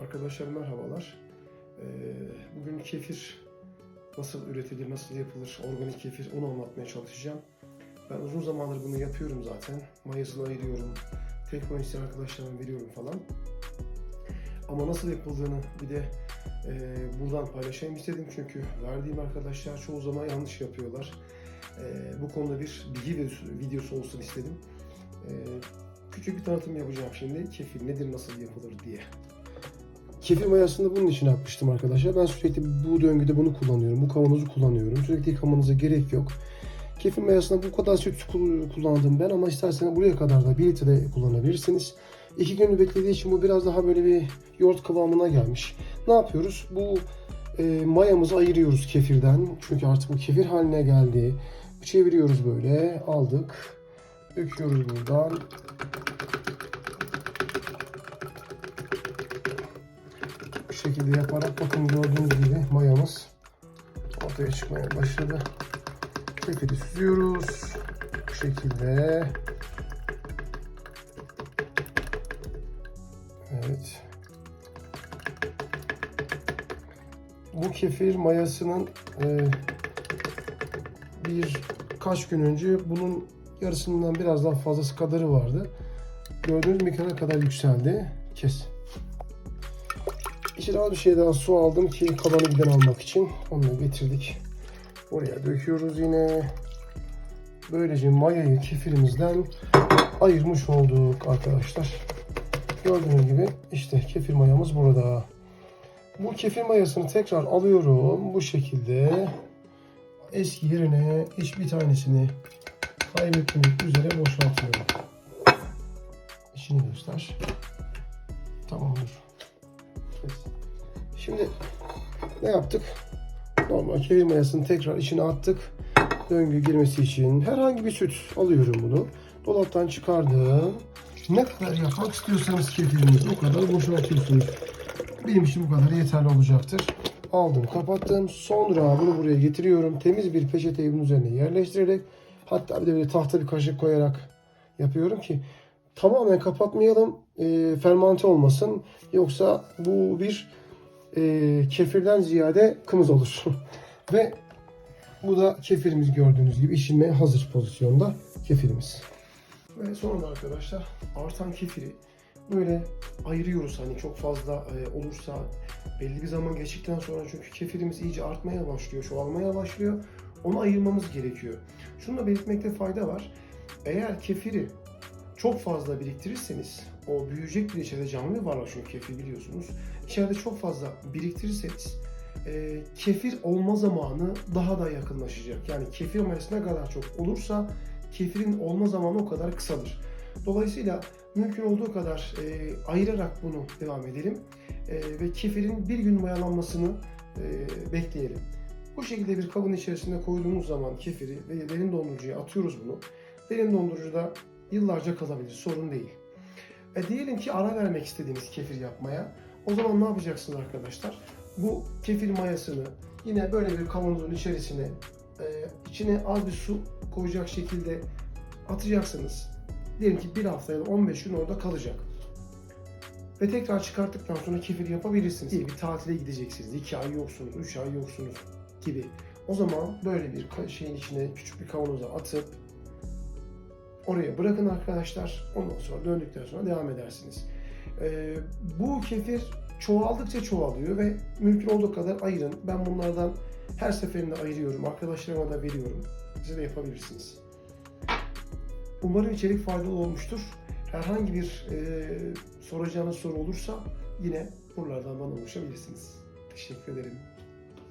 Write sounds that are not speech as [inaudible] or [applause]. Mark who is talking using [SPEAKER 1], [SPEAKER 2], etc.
[SPEAKER 1] Arkadaşlar merhabalar. Ee, Bugün kefir nasıl üretilir, nasıl yapılır, organik kefir onu anlatmaya çalışacağım. Ben uzun zamandır bunu yapıyorum zaten. Mayasını ayırıyorum, tekrar isteyen arkadaşlarıma veriyorum falan. Ama nasıl yapıldığını bir de e, buradan paylaşayım istedim çünkü verdiğim arkadaşlar çoğu zaman yanlış yapıyorlar. E, bu konuda bir bilgi videosu olsun istedim. E, küçük bir tanıtım yapacağım şimdi. Kefir nedir, nasıl yapılır diye. Kefir mayasını bunun için atmıştım arkadaşlar. Ben sürekli bu döngüde bunu kullanıyorum. Bu kavanozu kullanıyorum. Sürekli yıkamanıza gerek yok. Kefir mayasında bu kadar süt kul- kullandım ben ama isterseniz buraya kadar da 1 litre kullanabilirsiniz. İki günü beklediği için bu biraz daha böyle bir yoğurt kıvamına gelmiş. Ne yapıyoruz? Bu e, mayamızı ayırıyoruz kefirden. Çünkü artık bu kefir haline geldi. Çeviriyoruz böyle. Aldık. Döküyoruz buradan. Şekilde yaparak bakın gördüğünüz gibi mayamız ortaya çıkmaya başladı. Kefiri süzüyoruz. Bu şekilde. Evet. Bu kefir mayasının e, bir kaç gün önce bunun yarısından biraz daha fazlası kadarı vardı. Gördüğünüz mikrona kadar yükseldi. Kes. İçine az bir şey daha su aldım ki kalanı giden almak için. Onu da getirdik. Oraya döküyoruz yine. Böylece mayayı kefirimizden ayırmış olduk arkadaşlar. Gördüğünüz gibi işte kefir mayamız burada. Bu kefir mayasını tekrar alıyorum bu şekilde. Eski yerine hiçbir tanesini kaybetmemek üzere boşaltıyorum. İçini göster. Tamamdır. Şimdi ne yaptık? Normal kefir mayasını tekrar içine attık. Döngü girmesi için herhangi bir süt alıyorum bunu. Dolaptan çıkardım. Ne kadar yapmak istiyorsanız kefirinizi o kadar boşaltıyorsunuz. Benim için bu kadar yeterli olacaktır. Aldım, kapattım. Sonra bunu buraya getiriyorum. Temiz bir peçeteyi bunun üzerine yerleştirerek hatta bir de böyle tahta bir kaşık koyarak yapıyorum ki tamamen kapatmayalım. E, fermante olmasın. Yoksa bu bir e, kefirden ziyade kımız olur. [laughs] Ve bu da kefirimiz gördüğünüz gibi işime hazır pozisyonda kefirimiz. Ve sonra da arkadaşlar artan kefiri böyle ayırıyoruz hani çok fazla e, olursa belli bir zaman geçtikten sonra çünkü kefirimiz iyice artmaya başlıyor, çoğalmaya başlıyor. Onu ayırmamız gerekiyor. Şunu da belirtmekte fayda var. Eğer kefiri çok fazla biriktirirseniz o büyüyecek bir içeride canlı var çünkü kefir biliyorsunuz. İçeride çok fazla biriktirirseniz e, kefir olma zamanı daha da yakınlaşacak. Yani kefir mayası ne kadar çok olursa kefirin olma zamanı o kadar kısalır. Dolayısıyla mümkün olduğu kadar e, ayırarak bunu devam edelim E, ve kefirin bir gün mayalanmasını e, bekleyelim. Bu şekilde bir kabın içerisinde koyduğumuz zaman kefiri ve derin dondurucuya atıyoruz bunu. Derin dondurucuda yıllarca kalabilir, sorun değil. E, diyelim ki ara vermek istediğiniz kefir yapmaya. O zaman ne yapacaksınız arkadaşlar? Bu kefir mayasını yine böyle bir kavanozun içerisine e, içine az bir su koyacak şekilde atacaksınız. Diyelim ki bir hafta ya da 15 gün orada kalacak. Ve tekrar çıkarttıktan sonra kefir yapabilirsiniz. Bir tatile gideceksiniz. 2 ay yoksunuz, 3 ay yoksunuz gibi. O zaman böyle bir şeyin içine küçük bir kavanoza atıp oraya bırakın arkadaşlar. Ondan sonra döndükten sonra devam edersiniz. Ee, bu kefir çoğaldıkça çoğalıyor ve mümkün olduğu kadar ayırın. Ben bunlardan her seferinde ayırıyorum. Arkadaşlarıma da veriyorum. Siz de yapabilirsiniz. Umarım içerik faydalı olmuştur. Herhangi bir e, soracağınız soru olursa yine buralardan bana ulaşabilirsiniz. Teşekkür ederim.